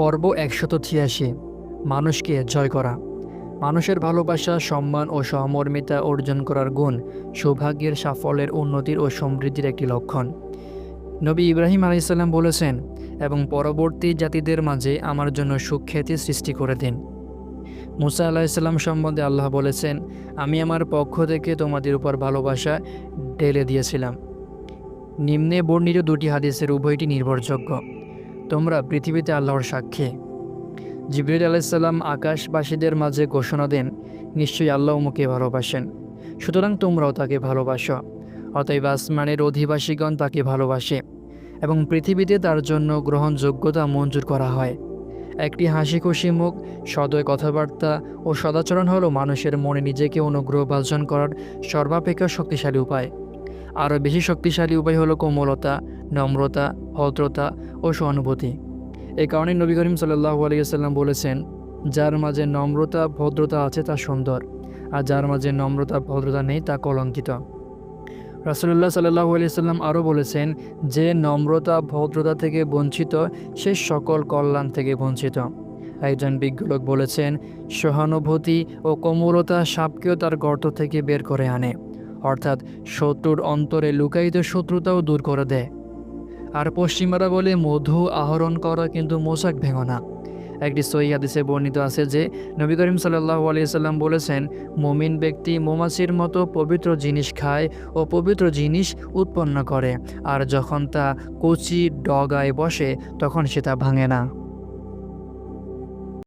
পর্ব একশত ছিয়াশি। মানুষকে জয় করা। মানুষের ভালোবাসা, সম্মান ও সহমর্মিতা অর্জন করার গুণ সৌভাগ্যের, সাফল্যের, উন্নতির ও সমৃদ্ধির একটি লক্ষণ। নবী ইব্রাহিম আলাইসাল্লাম বলেছেন, এবং পরবর্তী জাতিদের মাঝে আমার জন্য সুখ্যাতি সৃষ্টি করে দিন। মুসা আলাহিসাল্লাম সম্বন্ধে আল্লাহ বলেছেন, আমি আমার পক্ষ থেকে তোমাদের উপর ভালোবাসা ঢেলে দিয়েছিলাম। নিম্নে বর্ণিত দুটি হাদিসের উভয়টি নির্ভরযোগ্য। তোমরা পৃথিবীতে আল্লাহর সাক্ষী। জিবরিল আলাইসাল্লাম আকাশবাসীদের মাঝে ঘোষণা দেন, নিশ্চয়ই আল্লাহ মুকে ভালোবাসেন। সুতরাং তোমরাও তাকে ভালোবাসো, অতএব আসমানের অধিবাসীগণ তাকে ভালোবাসে এবং পৃথিবীতে তার জন্য গ্রহণযোগ্যতা মঞ্জুর করা হয়। একটি হাসি খুশি মুখ, সদয় কথাবার্তা ও সদাচরণ হলো মানুষের মনে নিজেকে অনুগ্রহ ভাজন করার সর্বাপেক্ষা শক্তিশালী উপায়। আরও বেশি শক্তিশালী উপায় হলো কোমলতা, নম্রতা, ভদ্রতা ও সহানুভূতি। এই কারণে নবী করিম সাল্লাহ আলিয়াল্লাম বলেছেন, যার মাঝে নম্রতা, ভদ্রতা আছে তা সুন্দর, আর যার মাঝে নম্রতা, ভদ্রতা নেই তা কলঙ্কিত। রাসুলুল্লাহ সাল্লাহ আলিয়াল্লাম আরও বলেছেন, যে নম্রতা, ভদ্রতা থেকে বঞ্চিত, সে সকল কল্যাণ থেকে বঞ্চিত। একজন বিজ্ঞ লোক বলেছেন, সহানুভূতি ও কোমলতা সাপকেও তার গর্ত থেকে বের করে আনে। অর্থাৎ শত্রুর অন্তরে লুকায়িত শত্রুতাও দূর করে দেয়। আর পশ্চিমারা বলে মধু আহরণ করা কিন্তু মোশাক ভেঙো না। একটি সই হাদিসে বর্ণিত আছে যে, নবী করিম সাল্লাহ আলিয়াল্লাম বলেছেন, মমিন ব্যক্তি মোমাছির মতো পবিত্র জিনিস খায় ও পবিত্র জিনিস উৎপন্ন করে। আর যখন তা কচি ডগায় বসে, তখন সেটা ভাঙে না।